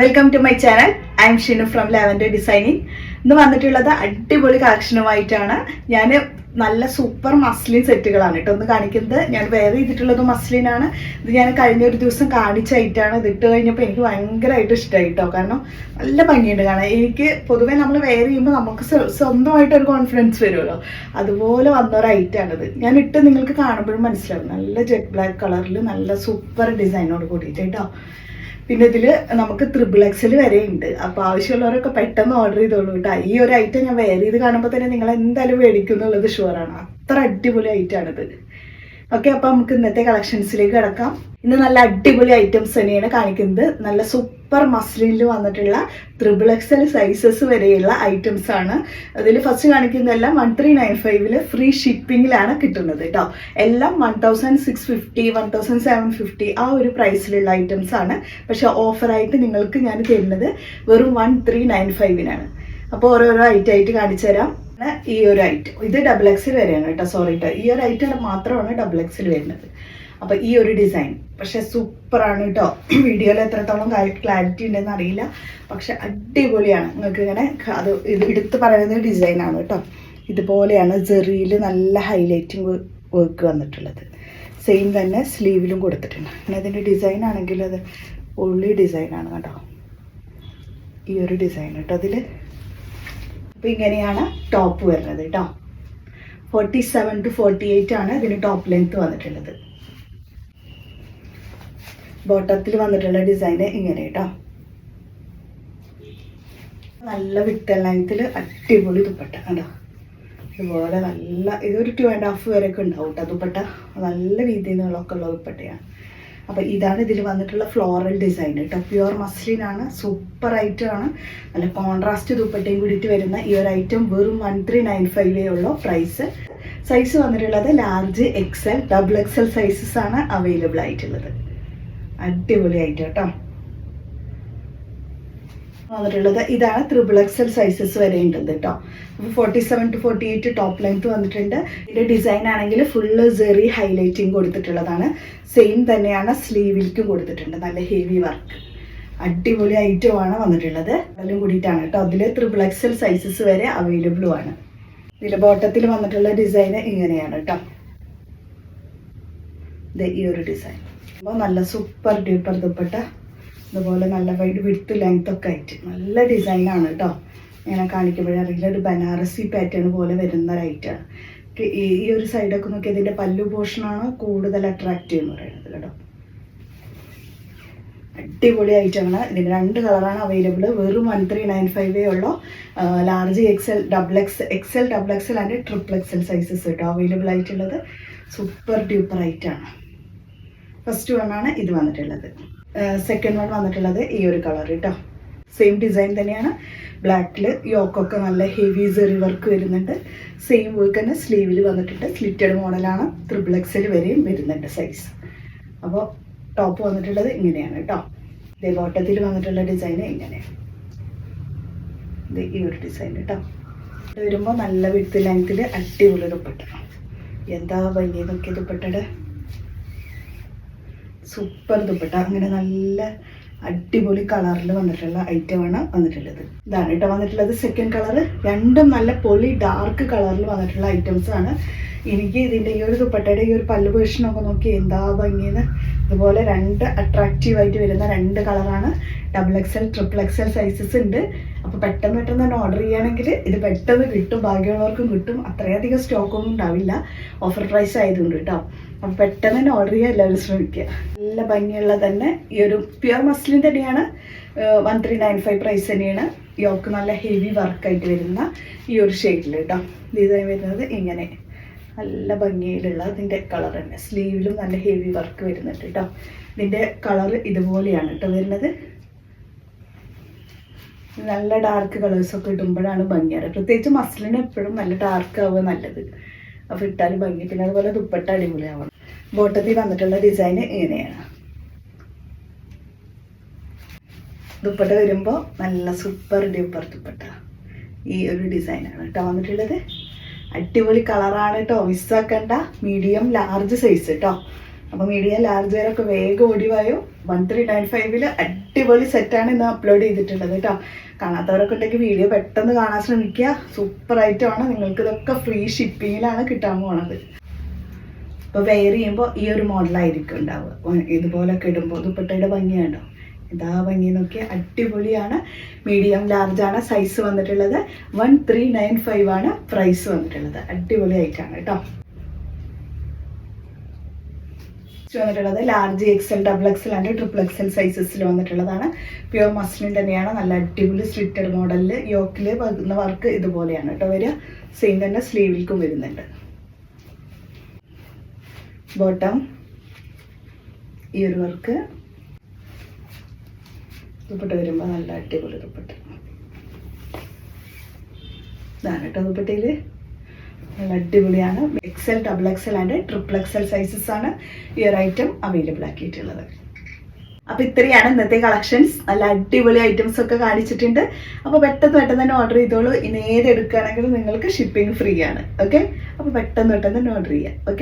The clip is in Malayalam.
Welcome to my channel I am Shinu from lavender designing ഇന്ന് വന്നിട്ടുള്ളത് അടിപൊളി കളക്ഷനുമായിട്ടാണ്. ഞാൻ നല്ല സൂപ്പർ മസ്ലിൻ സെറ്റുകളാണ് കേട്ടോ. ഒന്ന് കാണിക്കുന്നത്. ഞാൻ വെയർ ചെയ്തിട്ടുള്ളത് മസ്ലിനാണ് ഇത് ഞാൻ കഴിഞ്ഞ ഒരു ദിവസം കാണിച്ചായിട്ടാണ് ഇത് ഇട്ട് കഴിഞ്ഞപ്പോൾ എനിക്ക് ഭയങ്കരമായിട്ട് ഇഷ്ടമായി കേട്ടോ കാരണം നല്ല ഭംഗിയുണ്ട് കാണാൻ. എനിക്ക് പൊതുവേ നമ്മൾ വെയർ ചെയ്യുമ്പോൾ നമുക്ക് സ്വന്തമായിട്ടൊരു കോൺഫിഡൻസ് വരുമല്ലോ അതുപോലെ വന്ന ഒരു ഐറ്റാണിത് ഞാൻ ഇട്ട് നിങ്ങൾക്ക് കാണുമ്പോഴും മനസ്സിലാവും. നല്ല ജെറ്റ് ബ്ലാക്ക് കളറിൽ നല്ല സൂപ്പർ ഡിസൈനോട് കൂടിയിട്ട് കേട്ടോ. പിന്നെ ഇതിൽ നമുക്ക് ത്രിബിൾ എക്സൽ വരെ ഉണ്ട് അപ്പോൾ ആവശ്യമുള്ളവരൊക്കെ പെട്ടെന്ന് ഓർഡർ ചെയ്തോളൂ കേട്ടോ ഈ ഒരു ഐറ്റം ഞാൻ വേറെ ഇത് കാണുമ്പോൾ തന്നെ നിങ്ങൾ എന്തായാലും മേടിക്കും എന്നുള്ളത് ഷുവറാണ് അത്ര അടിപൊളി ഐറ്റാണിത് ഓക്കെ അപ്പോൾ നമുക്ക് ഇന്നത്തെ കളക്ഷൻസിലേക്ക് കിടക്കാം. ഇന്ന് നല്ല അടിപൊളി ഐറ്റംസ് തന്നെയാണ് കാണിക്കുന്നത്. നല്ല സൂപ്പർ മസ്ലിനിൽ വന്നിട്ടുള്ള ത്രിബിൾ എക്സൽ സൈസസ് വരെയുള്ള ഐറ്റംസ് ആണ്. അതിൽ ഫസ്റ്റ് കാണിക്കുന്നതെല്ലാം വൺ ത്രീ നയൻ ഫൈവിൽ ഫ്രീ ഷിപ്പിങ്ങിലാണ് കിട്ടുന്നത് കേട്ടോ എല്ലാം one thousand six fifty one thousand seven fifty ആ ഒരു പ്രൈസിലുള്ള ഐറ്റംസ് ആണ്. പക്ഷെ ഓഫറായിട്ട് നിങ്ങൾക്ക് ഞാൻ തരുന്നത് വെറും വൺ ത്രീ നയൻ ഫൈവിനാണ് അപ്പോൾ ഓരോരോ ഐറ്റം ആയിട്ട് കാണിച്ചു തരാം. ഈ ഒരു ഐറ്റം ഇത് ഡബിൾ എക്സിൽ വരെയാണ് കേട്ടോ സോറി കേട്ടോ ഈ ഒരു ഐറ്റം മാത്രമാണ് ഡബിൾ എക്സിൽ വരുന്നത്. അപ്പോൾ ഈ ഒരു ഡിസൈൻ പക്ഷെ സൂപ്പറാണ് കേട്ടോ വീഡിയോയിൽ എത്രത്തോളം ക്ലാരിറ്റി ഉണ്ടെന്ന് അറിയില്ല. പക്ഷെ അടിപൊളിയാണ്. നിങ്ങൾക്ക് ഇങ്ങനെ അത് ഇത് എടുത്ത് പറയുന്ന ഡിസൈനാണ് കേട്ടോ ഇതുപോലെയാണ് ജെറിയിൽ നല്ല ഹൈലൈറ്റിംഗ് വർക്ക് വന്നിട്ടുള്ളത്. സെയിം തന്നെ സ്ലീവിലും കൊടുത്തിട്ടുണ്ട്. പിന്നെ അതിന്റെ ഡിസൈൻ ആണെങ്കിൽ അത് ഉള്ളി ഡിസൈനാണ് കേട്ടോ ഈ ഒരു ഡിസൈൻ കേട്ടോ അതിൽ അപ്പോൾ ഇങ്ങനെയാണ് ടോപ്പ് വരുന്നത് കേട്ടോ forty seven to forty eight ആണ് ഇതിന് ടോപ്പ് ലെങ്ത്ത് വന്നിട്ടുള്ളത്. ബോട്ടത്തിൽ വന്നിട്ടുള്ള ഡിസൈൻ ഇങ്ങനെ കേട്ടോ നല്ല വിത്തൽ ലൈനത്തിൽ അടിപൊളി ദുപ്പട്ട കണ്ടോ? ഇതുപോലെ നല്ല ഇതൊരു ടു ആൻഡ് ഹാഫ് വരെയൊക്കെ ഉണ്ടാവും കേട്ടോ ദുപ്പട്ട. നല്ല രീതിയിൽ നിന്നുള്ളൊക്കെ ഉള്ള ദുപ്പട്ടയാണ്. അപ്പോൾ ഇതാണ് ഇതിൽ വന്നിട്ടുള്ള ഫ്ലോറൽ ഡിസൈൻ കേട്ടോ പ്യുവർ മസ്ലിനാണ് സൂപ്പർ ഐറ്റമാണ് നല്ല കോൺട്രാസ്റ്റ് ദുപ്പട്ടയും കൂടിയിട്ട് വരുന്ന ഈ ഒരു ഐറ്റം വെറും വൺ ത്രീ നയൻ ഫൈവേ ഉള്ളൂ പ്രൈസ് സൈസ് വന്നിട്ടുള്ളത് large XL double XL sizes ആണ് അവൈലബിൾ ആയിട്ടുള്ളത്. അടിപൊളി ഐറ്റം കേട്ടോ. വന്നിട്ടുള്ളത് ഇതാണ് ത്രിബിൾ എക്സൽ സൈസസ് വരെ ഉണ്ട് കേട്ടോ. അപ്പോൾ forty seven to forty eight top length വന്നിട്ടുണ്ട്. ഇതിന്റെ ഡിസൈൻ ആണെങ്കിൽ ഫുള്ള് സെറി ഹൈലൈറ്റിംഗ് കൊടുത്തിട്ടുള്ളതാണ്. സെയിം തന്നെയാണ് സ്ലീവിലേക്കും കൊടുത്തിട്ടുണ്ട്. നല്ല ഹെവി വർക്ക് അടിപൊളി ഐറ്റം ആണ് വന്നിട്ടുള്ളത്. അതിലും കൂടിയിട്ടാണ് കേട്ടോ. അതിൽ ത്രിബിൾ എക്സൽ സൈസസ് വരെ അവൈലബിളും ആണ്. ഇതിൽ ബോട്ടത്തിൽ വന്നിട്ടുള്ള ഡിസൈൻ ഇങ്ങനെയാണ് കേട്ടോ. ഈ ഒരു ഡിസൈൻ അപ്പോൾ നല്ല സൂപ്പർ ഡ്യൂപ്പർ ദുപ്പട്ട അതുപോലെ നല്ല വൈഡ് വിടുത്ത് ലെങ്ത് ഒക്കെ ആയിട്ട്. നല്ല ഡിസൈനാണ് കേട്ടോ ഇങ്ങനെ കാണിക്കുമ്പോഴേ അറിയില്ല. ഒരു ബനാറസി പാറ്റേൺ പോലെ വരുന്ന ഒരു ഐറ്റാണ് ഈ ഒരു സൈഡൊക്കെ നോക്കി ഇതിന്റെ പല്ലു പോർഷനാണ് കൂടുതൽ അട്രാക്റ്റീവ് എന്ന് പറയുന്നത് കേട്ടോ. അടിപൊളി ഐറ്റമാണ് ഇതിന് രണ്ട് കളറാണ് അവൈലബിൾ വെറും വൺ ത്രീ നയൻ ഫൈവേ ഉള്ളൂ. Large XL double X XL double XL and triple XL sizes കേട്ടോ അവൈലബിൾ ആയിട്ടുള്ളത്. സൂപ്പർ ഡ്യൂപ്പർ ഐറ്റാണ് ഫസ്റ്റ് വൺ ആണ് ഇത് വന്നിട്ടുള്ളത്. സെക്കൻഡ് വൺ വന്നിട്ടുള്ളത് ഈ ഒരു കളർ കേട്ടോ സെയിം ഡിസൈൻ തന്നെയാണ്. ബ്ലാക്കിൽ യോക്കൊക്കെ നല്ല ഹെവി സെറി വർക്ക് വരുന്നുണ്ട്. സെയിം വർക്ക് തന്നെ സ്ലീവിൽ വന്നിട്ടുണ്ട്. സ്ലിറ്റഡ് മോഡലാണ് ത്രിബിൾ എക്സിൽ വരെയും വരുന്നുണ്ട് സൈസ് അപ്പോൾ ടോപ്പ് വന്നിട്ടുള്ളത് ഇങ്ങനെയാണ് കേട്ടോ ഇതേ ബോട്ടത്തിൽ വന്നിട്ടുള്ള ഡിസൈൻ ഇങ്ങനെയാണ്. ഇത് ഈ ഒരു ഡിസൈൻ കേട്ടോ ഇത് വരുമ്പോൾ നല്ല വിട്ട് ലെങ്ത്തിൽ അടിപൊളി ദുപ്പട്ട. എന്താ ഭംഗി നോക്കിയ ദുപ്പട്ടയുടെ? സൂപ്പർ ദുപ്പട്ട. അങ്ങനെ നല്ല അടിപൊളി കളറിൽ വന്നിട്ടുള്ള ഐറ്റമാണ് വന്നിട്ടുള്ളത്. ഇതാണ് കേട്ടോ വന്നിട്ടുള്ളത് സെക്കൻഡ് കളർ രണ്ടും നല്ല പൊളി ഡാർക്ക് കളറിൽ വന്നിട്ടുള്ള ഐറ്റംസ് ആണ്. എനിക്ക് ഇതിന്റെ ഈ ഒരു ദുപ്പട്ടയുടെ ഈ ഒരു പല്ല് വേർഷനൊക്കെ നോക്കി എന്താ ഭംഗിയെന്ന്. ഇതുപോലെ രണ്ട് അട്രാക്റ്റീവ് ആയിട്ട് വരുന്ന രണ്ട് കളറാണ് double XL triple XL sizes ഉണ്ട്. അപ്പോൾ പെട്ടെന്ന് പെട്ടെന്ന് തന്നെ ഓർഡർ ചെയ്യുകയാണെങ്കിൽ ഇത് പെട്ടെന്ന് കിട്ടും. ഭാഗ്യമുള്ളവർക്കും കിട്ടും. അത്രയധികം സ്റ്റോക്കൊന്നും ഉണ്ടാവില്ല. ഓഫർ പ്രൈസ് ആയതുകൊണ്ട് കേട്ടോ. അപ്പോൾ പെട്ടെന്ന് തന്നെ ഓർഡർ ചെയ്യാൻ എല്ലാവരും ശ്രമിക്കുക. നല്ല ഭംഗിയുള്ള തന്നെ ഈ ഒരു പ്യുവർ മസ്ലിൻ തന്നെയാണ്. One three nine five price തന്നെയാണ്. യോക്ക് നല്ല ഹെവി വർക്കായിട്ട് വരുന്ന ഈ ഒരു ഷെയ്ഡിൽ കേട്ടോ ഡിസൈൻ വരുന്നത് ഇങ്ങനെ. നല്ല ഭംഗിയിലുള്ള ഇതിന്റെ കളർ തന്നെ. സ്ലീവിലും നല്ല ഹെവി വർക്ക് വരുന്നുണ്ട് കേട്ടോ ഇതിന്റെ കളർ ഇതുപോലെയാണ് കേട്ടോ വരുന്നത്. നല്ല ഡാർക്ക് കളേഴ്സൊക്കെ ഇടുമ്പോഴാണ് ഭംഗിയാണ് പ്രത്യേകിച്ച് മസ്ലിന് എപ്പോഴും നല്ല ഡാർക്ക് ആവുക നല്ലത്. അപ്പോൾ ഇട്ടാലും ഭംഗി. പിന്നെ അതുപോലെ ദുപ്പട്ട അടിപൊളിയാവണം. ബോട്ടത്തിൽ വന്നിട്ടുള്ള ഡിസൈൻ ഇങ്ങനെയാണ്. ദുപ്പട്ട വരുമ്പോൾ നല്ല സൂപ്പർ ഡ്യൂപ്പർ ദുപ്പട്ട. ഈ ഒരു ഡിസൈനാണ് കേട്ടോ വന്നിട്ടുള്ളത്. അടിപൊളി കളറാണ് കേട്ടോ. മിസ്സാക്കണ്ട മീഡിയം ലാർജ് സൈസ് കേട്ടോ. അപ്പോൾ മീഡിയം ലാർജ് വരെയൊക്കെ വേഗം ഓടിവായോ വൺ ത്രീ നയൻ ഫൈവിൽ അടിപൊളി സെറ്റാണ് ഇന്ന് അപ്ലോഡ് ചെയ്തിട്ടുള്ളത് കേട്ടോ. കാണാത്തവരൊക്കെ ഉണ്ടെങ്കിൽ വീഡിയോ പെട്ടെന്ന് കാണാൻ ശ്രമിക്കുക. സൂപ്പർ ഐറ്റമാണ് നിങ്ങൾക്ക് ഫ്രീ ഷിപ്പിങ്ങിലാണ് കിട്ടാൻ പോണത്. അപ്പോൾ വെയർ ചെയ്യുമ്പോൾ ഈ ഒരു മോഡലായിരിക്കും ഉണ്ടാവുക. ഇതുപോലൊക്കെ ഇടുമ്പോൾ ദുപ്പട്ടയുടെ ഭംഗിയുണ്ടോ ഇതാ ഭംഗി നോക്കി അടിപൊളിയാണ്. മീഡിയം ലാർജ് ആണ്. സൈസ് വന്നിട്ടുള്ളത് വൺ ത്രീ നയൻ ഫൈവ് ആണ് പ്രൈസ് വന്നിട്ടുള്ളത്. അടിപൊളി ആയിട്ടാണ് കേട്ടോ. വന്നിട്ടുള്ളത് large XL double XL and triple XL സൈസസിൽ വന്നിട്ടുള്ളതാണ്. പ്യുവർ മസ്ലിൻ തന്നെയാണ്. നല്ല അടിപൊളി സ്ലിറ്റഡ് മോഡലിൽ യോക്കിൽ വരുന്ന വർക്ക് ഇതുപോലെയാണ് കേട്ടോ വരിക. സെയിം തന്നെ സ്ലീവിൽക്കും വരുന്നുണ്ട്. ബോട്ടം. ഈ ഒരു വർക്ക്. ദുപ്പട്ട വരുമ്പോൾ നല്ല അടിപൊളി ദുപ്പട്ട. ഇതാണ് കേട്ടോ ദുപ്പട്ടയിൽ നല്ല അടിപൊളിയാണ്. XL double XL and triple XL sizes ആണ് ഈ ഒരു ഐറ്റം അവൈലബിൾ ആക്കിയിട്ടുള്ളത്. അപ്പോൾ ഇത്രയാണ് ഇന്നത്തെ കളക്ഷൻസ് നല്ല അടിപൊളി ഐറ്റംസ് ഒക്കെ കാണിച്ചിട്ടുണ്ട്. അപ്പോൾ പെട്ടെന്ന് പെട്ടെന്ന് തന്നെ ഓർഡർ ചെയ്തോളൂ. ഇനി ഏത് എടുക്കുകയാണെങ്കിലും നിങ്ങൾക്ക് ഷിപ്പിംഗ് ഫ്രീ ആണ്. ഓക്കെ അപ്പോൾ പെട്ടെന്ന് പെട്ടെന്ന് തന്നെ ഓർഡർ ചെയ്യാം. ഓക്കെ